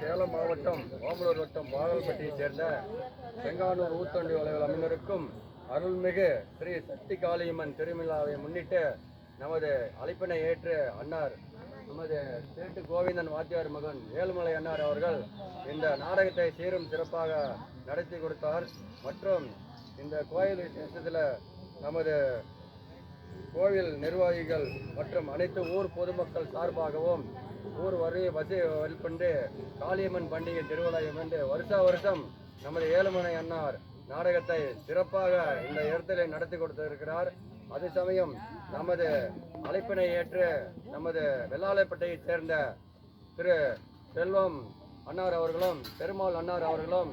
சேலம் மாவட்டம் ஓமலூர் வட்டம் பாகல்பட்டியைச் சேர்ந்த செங்கானூர் ஊத்தண்டி உலகில் அமைந்திருக்கும் அருள்மிகு ஸ்ரீ சக்தி காளியம்மன் திருவிழாவை முன்னிட்டு நமது அழைப்பினை ஏற்று அன்னார் நமது சேட்டு கோவிந்தன் வாத்தியார் மகன் ஏழுமலை அன்னார் அவர்கள் இந்த நாடகத்தை சீரும் சிறப்பாக நடத்தி கொடுத்தார். மற்றும் இந்த கோயில் விசேஷத்தில் நமது கோவில் நிர்வாகிகள் மற்றும் அனைத்து ஊர் பொதுமக்கள் சார்பாகவும் ஊர் வரி வசி வழிபண்டு காளியம்மன் பண்டிகை திருவிழாவை வந்து வருஷா வருஷம் நமது ஏழுமலை அன்னார் நாடகத்தை சிறப்பாக இந்த இடத்திலே நடத்தி கொடுத்திருக்கிறார். அதே சமயம் நமது அழைப்பினை ஏற்று நமது வெள்ளாளைப்பட்டையைச் சேர்ந்த திரு செல்வம் அன்னார் அவர்களும் பெருமாள் அன்னார் அவர்களும்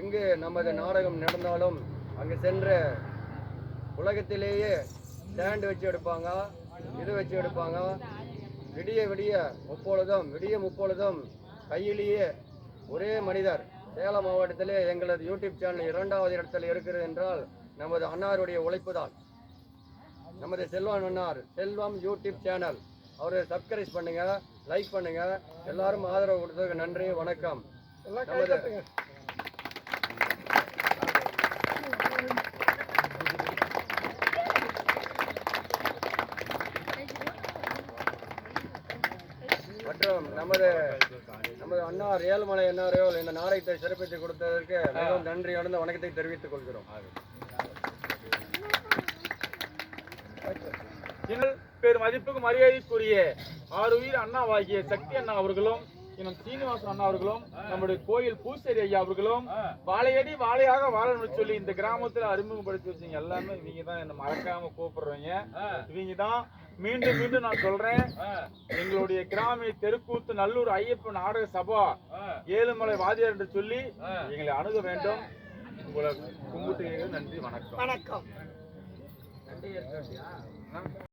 எங்கு நமது நாடகம் நடந்தாலும் அங்கு சென்று உலகத்திலேயே ஸ்டாண்ட் வச்சு எடுப்பாங்க இது வச்சு எடுப்பாங்க. விடிய விடிய முப்பொழுதும் விடிய முப்பொழுதும் கையிலேயே ஒரே மனிதர். சேலம் மாவட்டத்திலே எங்களது யூடியூப் சேனல் இரண்டாவது இடத்தில் இருக்கிறது என்றால் நமது அன்னாருடைய உழைப்பு தான் நமது செல்வம் அன்னார் செல்வம் யூடியூப் சேனல். அவரை சப்ஸ்கிரைப் பண்ணுங்க லைக் பண்ணுங்க. எல்லாரும் ஆதரவு கொடுத்ததுக்கு நன்றி வணக்கம். நமது மற்றும் நமது நமது அண்ணா ஏழுமலை அன்னார்கள் இந்த நாடகத்தை சிறப்பித்து கொடுத்ததற்கு மிகவும் நன்றி அடைந்த வணக்கத்தை தெரிவித்துக் கொள்கிறோம். இன்னும் மதிப்புக்கு மரியாதைக்குரிய அண்ணா அண்ணாவாகிய சக்தி அண்ணா அவர்களும் இன்னும் சீனிவாசன் அண்ணா அவர்களும் நம்முடைய கோயில் பூசேரி ஐயா அவர்களும் வாழையடி வாழையாக வாழணும்னு சொல்லி இந்த கிராமத்துல அறிமுகப்படுத்தி வச்சீங்க எல்லாமே இவங்க தான் என்ன மறக்காம கூப்பிடுறவங்க. இவங்க தான் மீண்டும் மீண்டும் நான் சொல்றேன். எங்களுடைய கிராம தெருக்கூத்து நல்லூர் ஐயப்பன் நாடக சபா ஏழுமலை வாதியார் என்று சொல்லி எங்களை அணுக வேண்டும். உங்களை கும்பிட்டு நன்றி வணக்கம். வணக்கம்.